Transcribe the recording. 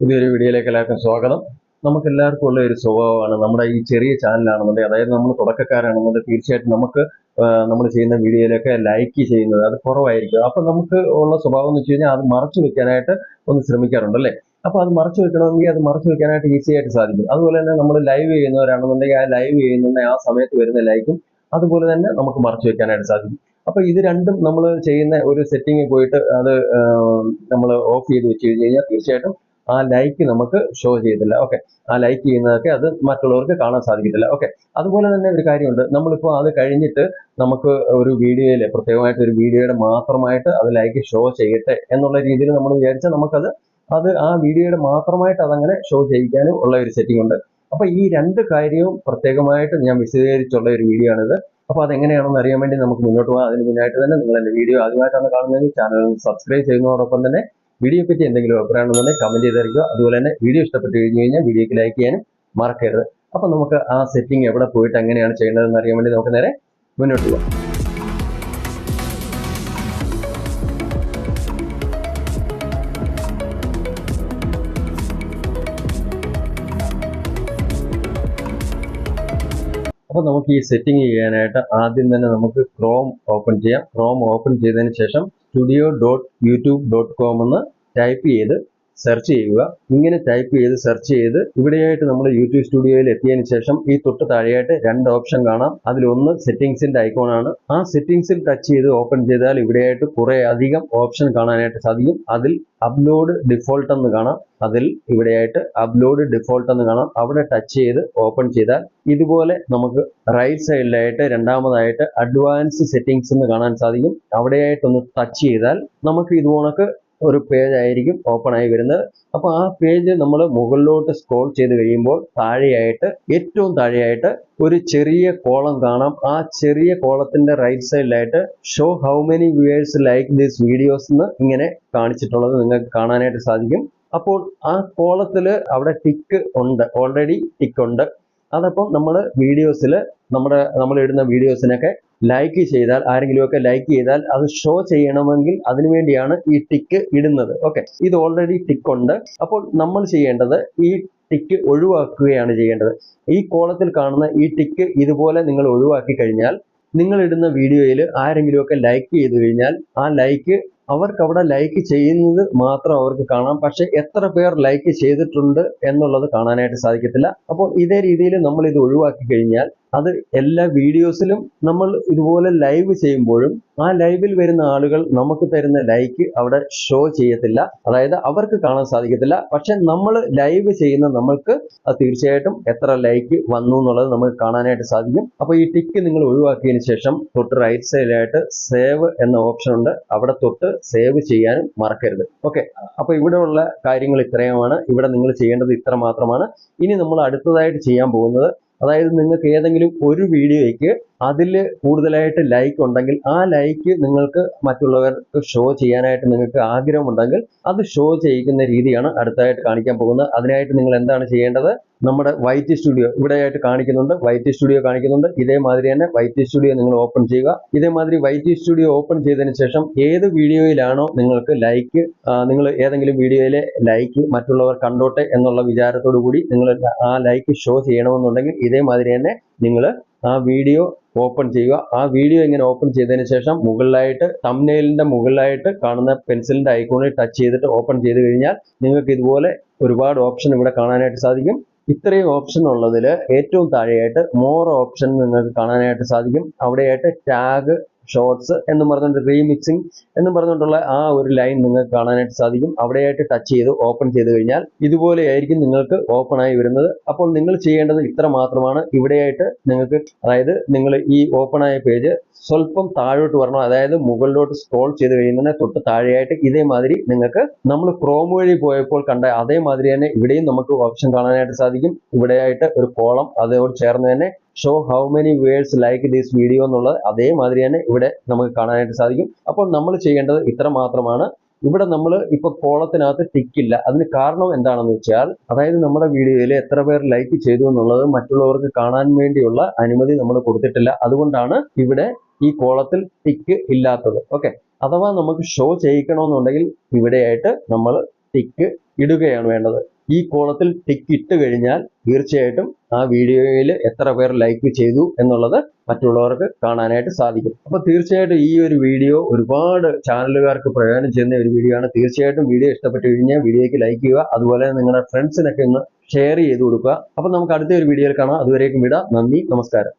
പുതിയൊരു വീഡിയോയിലേക്ക് എല്ലാവർക്കും സ്വാഗതം. നമുക്ക് എല്ലാവർക്കും ഉള്ള ഒരു സ്വഭാവമാണ്. നമ്മുടെ ഈ ചെറിയ ചാനലാണെന്നുണ്ടെങ്കിൽ അതായത് നമ്മൾ തുടക്കക്കാരാണെന്നുണ്ടെങ്കിൽ തീർച്ചയായിട്ടും നമുക്ക് നമ്മൾ ചെയ്യുന്ന വീഡിയോയിലൊക്കെ ലൈക്ക് ചെയ്യുന്നത് അത് കുറവായിരിക്കും. അപ്പം നമുക്ക് ഉള്ള സ്വഭാവം എന്ന് വെച്ച് കഴിഞ്ഞാൽ അത് മറച്ചു വെക്കാനായിട്ട് ഒന്ന് ശ്രമിക്കാറുണ്ട് അല്ലേ? അപ്പോൾ അത് മറച്ചു വെക്കണമെങ്കിൽ അത് മറച്ചു വെക്കാനായിട്ട് ഈസി ആയിട്ട് സാധിക്കും. അതുപോലെ തന്നെ നമ്മൾ ലൈവ് ചെയ്യുന്നവരാണെന്നുണ്ടെങ്കിൽ ആ ലൈവ് ചെയ്യുന്ന ആ സമയത്ത് വരുന്ന ലൈക്കും അതുപോലെ തന്നെ നമുക്ക് മറച്ചു വെക്കാനായിട്ട് സാധിക്കും. അപ്പോൾ ഇത് രണ്ടും നമ്മൾ ചെയ്യുന്ന ഒരു സെറ്റിംഗ് പോയിട്ട് അത് നമ്മൾ ഓഫ് ചെയ്ത് വെച്ച് കഴിഞ്ഞ് കഴിഞ്ഞാൽ തീർച്ചയായിട്ടും ആ ലൈക്ക് നമുക്ക് ഷോ ചെയ്തില്ല. ഓക്കെ ആ ലൈക്ക് ചെയ്യുന്നതൊക്കെ അത് മറ്റുള്ളവർക്ക് കാണാൻ സാധിക്കത്തില്ല. ഓക്കെ അതുപോലെ തന്നെ ഒരു കാര്യമുണ്ട്. നമ്മളിപ്പോൾ അത് കഴിഞ്ഞിട്ട് നമുക്ക് ഒരു വീഡിയോയിൽ പ്രത്യേകമായിട്ട് ഒരു വീഡിയോയുടെ മാത്രമായിട്ട് അത് ലൈക്ക് ഷോ ചെയ്യട്ടെ എന്നുള്ള രീതിയിൽ നമ്മൾ വിചാരിച്ചാൽ നമുക്കത് അത് ആ വീഡിയോയുടെ മാത്രമായിട്ട് അതങ്ങനെ ഷോ ചെയ്യിക്കാനും ഉള്ള ഒരു സെറ്റിംഗ് ഉണ്ട്. അപ്പോൾ ഈ രണ്ട് കാര്യവും പ്രത്യേകമായിട്ട് ഞാൻ വിശദീകരിച്ചുള്ള ഒരു വീഡിയോ ആണിത്. അപ്പോൾ അതെങ്ങനെയാണെന്ന് അറിയാൻ വേണ്ടി നമുക്ക് മുന്നോട്ട് പോകാം. അതിന് മുന്നായിട്ട് തന്നെ നിങ്ങൾ എന്റെ വീഡിയോ ആദ്യമായിട്ടാണ് കാണുന്നതെങ്കിൽ ചാനൽ സബ്സ്ക്രൈബ് ചെയ്യുന്നതോടൊപ്പം തന്നെ വീഡിയോ പറ്റി എന്തെങ്കിലും അഭിപ്രായം ഉണ്ടെന്നുണ്ടെങ്കിൽ കമന്റ് ചെയ്തറിയിക്കുക. അതുപോലെ തന്നെ വീഡിയോ ഇഷ്ടപ്പെട്ട് കഴിഞ്ഞ് കഴിഞ്ഞാൽ വീഡിയോക്ക് ലൈക്ക് ചെയ്യാനും മറക്കരുത്. അപ്പോൾ നമുക്ക് ആ സെറ്റിംഗ് എവിടെ പോയിട്ട് എങ്ങനെയാണ് ചെയ്യേണ്ടതെന്ന് അറിയാൻ വേണ്ടി നമുക്ക് നേരെ മുന്നോട്ട് പോകാം. അപ്പോൾ നമുക്ക് ഈ സെറ്റിംഗ് ചെയ്യാനായിട്ട് ആദ്യം തന്നെ നമുക്ക് ക്രോം ഓപ്പൺ ചെയ്യാം. ക്രോം ഓപ്പൺ ചെയ്തതിന് ശേഷം studio dot YouTube dot com എന്ന് ടൈപ്പ് ചെയ്ത് സെർച്ച് ചെയ്യുക. ഇങ്ങനെ ടൈപ്പ് ചെയ്ത് സെർച്ച് ചെയ്ത് ഇവിടെയായിട്ട് നമ്മൾ യൂട്യൂബ് സ്റ്റുഡിയോയിൽ എത്തിയതിന് ശേഷം ഈ തൊട്ട് താഴെയായിട്ട് രണ്ട് ഓപ്ഷൻ കാണാം. അതിലൊന്ന് സെറ്റിംഗ്സിന്റെ ഐക്കോൺ ആണ്. ആ സെറ്റിംഗ്സിൽ ടച്ച് ചെയ്ത് ഓപ്പൺ ചെയ്താൽ ഇവിടെയായിട്ട് കുറെ അധികം ഓപ്ഷൻ കാണാനായിട്ട് സാധിക്കും. അതിൽ അപ്ലോഡ് ഡിഫോൾട്ട് എന്ന് കാണാം. അതിൽ ഇവിടെയായിട്ട് അപ്ലോഡ് ഡിഫോൾട്ട് എന്ന് കാണാം. അവിടെ ടച്ച് ചെയ്ത് ഓപ്പൺ ചെയ്താൽ ഇതുപോലെ നമുക്ക് റൈറ്റ് സൈഡിലായിട്ട് രണ്ടാമതായിട്ട് അഡ്വാൻസ് സെറ്റിംഗ്സ് എന്ന് കാണാൻ സാധിക്കും. അവിടെയായിട്ടൊന്ന് ടച്ച് ചെയ്താൽ നമുക്ക് ഇതുപോണക്ക് ഒരു പേജ് ആയിരിക്കും ഓപ്പൺ ആയി വരുന്നത്. അപ്പോൾ ആ പേജ് നമ്മൾ മുകളിലോട്ട് സ്ക്രോൾ ചെയ്ത് കഴിയുമ്പോൾ താഴെയായിട്ട് ഏറ്റവും താഴെയായിട്ട് ഒരു ചെറിയ കോളം കാണാം. ആ ചെറിയ കോളത്തിന്റെ റൈറ്റ് സൈഡിലായിട്ട് show how many viewers like these videos എന്ന് ഇങ്ങനെ കാണിച്ചിട്ടുള്ളത് നിങ്ങൾക്ക് കാണാനായിട്ട് സാധിക്കും. അപ്പോൾ ആ കോളത്തിൽ അവിടെ ടിക്ക് ഉണ്ട്. ഓൾറെഡി ടിക്ക് ഉണ്ട്. അതപ്പം നമ്മൾ വീഡിയോസിൽ നമ്മുടെ നമ്മൾ ഇടുന്ന വീഡിയോസിനൊക്കെ ലൈക്ക് ചെയ്താൽ ആരെങ്കിലുമൊക്കെ ലൈക്ക് ചെയ്താൽ അത് ഷോ ചെയ്യണമെങ്കിൽ അതിനുവേണ്ടിയാണ് ഈ ടിക്ക് ഇടുന്നത്. ഓക്കെ ഇത് ഓൾറെഡി ടിക്ക് ഉണ്ട്. അപ്പോൾ നമ്മൾ ചെയ്യേണ്ടത് ഈ ടിക്ക് ഒഴിവാക്കുകയാണ് ചെയ്യേണ്ടത്. ഈ കോളത്തിൽ കാണുന്ന ഈ ടിക്ക് ഇതുപോലെ നിങ്ങൾ ഒഴിവാക്കി കഴിഞ്ഞാൽ നിങ്ങൾ ഇടുന്ന വീഡിയോയിൽ ആരെങ്കിലുമൊക്കെ ലൈക്ക് ചെയ്തു കഴിഞ്ഞാൽ ആ ലൈക്ക് അവർക്ക് അവിടെ ലൈക്ക് ചെയ്യുന്നത് മാത്രം അവർക്ക് കാണാം. പക്ഷെ എത്ര പേർ ലൈക്ക് ചെയ്തിട്ടുണ്ട് എന്നുള്ളത് കാണാനായിട്ട് സാധിക്കത്തില്ല. അപ്പോൾ ഇതേ രീതിയിൽ നമ്മൾ ഇത് ഒഴിവാക്കി കഴിഞ്ഞാൽ അത് എല്ലാ വീഡിയോസിലും നമ്മൾ ഇതുപോലെ ലൈവ് ചെയ്യുമ്പോഴും ആ ലൈവിൽ വരുന്ന ആളുകൾ നമുക്ക് തരുന്ന ലൈക്ക് അവിടെ ഷോ ചെയ്യത്തില്ല. അതായത് അവർക്ക് കാണാൻ സാധിക്കത്തില്ല. പക്ഷെ നമ്മൾ ലൈവ് ചെയ്യുന്ന നമ്മൾക്ക് തീർച്ചയായിട്ടും എത്ര ലൈക്ക് വന്നു എന്നുള്ളത് നമുക്ക് കാണാനായിട്ട് സാധിക്കും. അപ്പോൾ ഈ ടിക്ക് നിങ്ങൾ ഒഴിവാക്കിയതിന് ശേഷം തൊട്ട് റൈറ്റ് സൈഡിലായിട്ട് സേവ് എന്ന ഓപ്ഷൻ ഉണ്ട്. അവിടെ തൊട്ട് സേവ് ചെയ്യാനും മറക്കരുത്. ഓക്കെ അപ്പോൾ ഇവിടെയുള്ള കാര്യങ്ങൾ ഇത്രയുമാണ്. ഇവിടെ നിങ്ങൾ ചെയ്യേണ്ടത് ഇത്ര മാത്രമാണ്. ഇനി നമ്മൾ അടുത്തതായിട്ട് ചെയ്യാൻ പോകുന്നത് അതായത് നിങ്ങൾക്ക് ഏതെങ്കിലും ഒരു വീഡിയോയ്ക്ക് അതിൽ കൂടുതലായിട്ട് ലൈക്ക് ഉണ്ടെങ്കിൽ ആ ലൈക്ക് നിങ്ങൾക്ക് മറ്റുള്ളവർക്ക് ഷോ ചെയ്യാനായിട്ട് നിങ്ങൾക്ക് ആഗ്രഹമുണ്ടെങ്കിൽ അത് ഷോ ചെയ്യിക്കുന്ന രീതിയാണ് അടുത്തതായിട്ട് കാണിക്കാൻ പോകുന്നത്. അതിനായിട്ട് നിങ്ങൾ എന്താണ് ചെയ്യേണ്ടത്? നമ്മുടെ വൈറ്റ് സ്റ്റുഡിയോ ഇവിടെയായിട്ട് കാണിക്കുന്നുണ്ട്. വൈറ്റ് സ്റ്റുഡിയോ കാണിക്കുന്നുണ്ട്. ഇതേമാതിരി തന്നെ വൈറ്റ് സ്റ്റുഡിയോ നിങ്ങൾ ഓപ്പൺ ചെയ്യുക. ഇതേമാതിരി വൈറ്റ് സ്റ്റുഡിയോ ഓപ്പൺ ചെയ്തതിന് ശേഷം ഏത് വീഡിയോയിലാണോ നിങ്ങൾക്ക് ലൈക്ക് നിങ്ങൾ ഏതെങ്കിലും വീഡിയോയിലെ ലൈക്ക് മറ്റുള്ളവർ കണ്ടോട്ടെ എന്നുള്ള വിചാരത്തോടു കൂടി നിങ്ങൾ ആ ലൈക്ക് ഷോ ചെയ്യണമെന്നുണ്ടെങ്കിൽ ഇതേമാതിരി തന്നെ നിങ്ങൾ ആ വീഡിയോ ഓപ്പൺ ചെയ്യുക. ആ വീഡിയോ ഇങ്ങനെ ഓപ്പൺ ചെയ്തതിന് ശേഷം മുകളിലായിട്ട് തംനെയിലിന്റെ മുകളിലായിട്ട് കാണുന്ന പെൻസിലിന്റെ ഐക്കോണിൽ ടച്ച് ചെയ്തിട്ട് ഓപ്പൺ ചെയ്ത് കഴിഞ്ഞാൽ നിങ്ങൾക്ക് ഇതുപോലെ ഒരുപാട് ഓപ്ഷൻ ഇവിടെ കാണാനായിട്ട് സാധിക്കും. ഇത്രയും ഓപ്ഷൻ ഉള്ളതിൽ ഏറ്റവും താഴെയായിട്ട് മോർ ഓപ്ഷൻ നിങ്ങൾക്ക് കാണാനായിട്ട് സാധിക്കും. അവിടെയായിട്ട് ടാഗ് ഷോർട്സ് എന്ന് പറഞ്ഞുകൊണ്ട് റീമിക്സിങ് എന്ന് പറഞ്ഞുകൊണ്ടുള്ള ആ ഒരു ലൈൻ നിങ്ങൾക്ക് കാണാനായിട്ട് സാധിക്കും. അവിടെയായിട്ട് ടച്ച് ചെയ്ത് ഓപ്പൺ ചെയ്ത് കഴിഞ്ഞാൽ ഇതുപോലെയായിരിക്കും നിങ്ങൾക്ക് ഓപ്പൺ ആയി വരുന്നത്. അപ്പോൾ നിങ്ങൾ ചെയ്യേണ്ടത് ഇത്ര മാത്രമാണ്. ഇവിടെയായിട്ട് നിങ്ങൾക്ക് അതായത് നിങ്ങൾ ഈ ഓപ്പൺ ആയ പേജ് സ്വല്പം താഴോട്ട് വരണം. അതായത് മുകളിലോട്ട് സ്ക്രോൾ ചെയ്ത് കഴിയുന്നതിന് തൊട്ട് താഴെയായിട്ട് ഇതേമാതിരി നിങ്ങൾക്ക് നമ്മൾ ക്രോം വഴി പോയപ്പോൾ കണ്ട അതേമാതിരി തന്നെ ഇവിടെയും നമുക്ക് ഓപ്ഷൻ കാണാനായിട്ട് സാധിക്കും. ഇവിടെയായിട്ട് ഒരു കോളം അതോട് ചേർന്ന് തന്നെ show how many viewers like this video എന്നുള്ളത് അതേമാതിരി തന്നെ ഇവിടെ നമുക്ക് കാണാനായിട്ട് സാധിക്കും. അപ്പോൾ നമ്മൾ ചെയ്യേണ്ടത് ഇത്ര മാത്രമാണ്. ഇവിടെ നമ്മൾ ഇപ്പോൾ കോളത്തിനകത്ത് ടിക്കില്ല അതിന് കാരണം എന്താണെന്ന് വെച്ചാൽ അതായത് നമ്മുടെ വീഡിയോയിൽ എത്ര പേർ ലൈക്ക് ചെയ്തു എന്നുള്ളത് മറ്റുള്ളവർക്ക് കാണാൻ വേണ്ടിയുള്ള അനുമതി നമ്മൾ കൊടുത്തിട്ടില്ല. അതുകൊണ്ടാണ് ഇവിടെ ഈ കോളത്തിൽ ടിക്ക് ഇല്ലാത്തത്. ഓക്കെ അഥവാ നമുക്ക് ഷോ ചെയ്യിക്കണമെന്നുണ്ടെങ്കിൽ ഇവിടെയായിട്ട് നമ്മൾ ടിക്ക് ഇടുകയാണ് വേണ്ടത്. ഈ കോളത്തിൽ ടിക്ക് ഇട്ട് കഴിഞ്ഞാൽ തീർച്ചയായിട്ടും ആ വീഡിയോയിൽ എത്ര പേർ ലൈക്ക് ചെയ്തു എന്നുള്ളത് മറ്റുള്ളവർക്ക് കാണാനായിട്ട് സാധിക്കും. അപ്പോൾ തീർച്ചയായിട്ടും ഈ ഒരു വീഡിയോ ഒരുപാട് ചാനലുകാർക്ക് പ്രയോജനം ചെയ്യുന്ന ഒരു വീഡിയോ ആണ്. തീർച്ചയായിട്ടും വീഡിയോ ഇഷ്ടപ്പെട്ട് കഴിഞ്ഞാൽ വീഡിയോയ്ക്ക് ലൈക്ക് ചെയ്യുക. അതുപോലെ നിങ്ങളുടെ ഫ്രണ്ട്സിനൊക്കെ ഒന്ന് ഷെയർ ചെയ്ത് കൊടുക്കുക. അപ്പോൾ നമുക്ക് അടുത്ത ഒരു വീഡിയോയിൽ കാണാം. അതുവരേക്കും വിടാം. നന്ദി. നമസ്കാരം.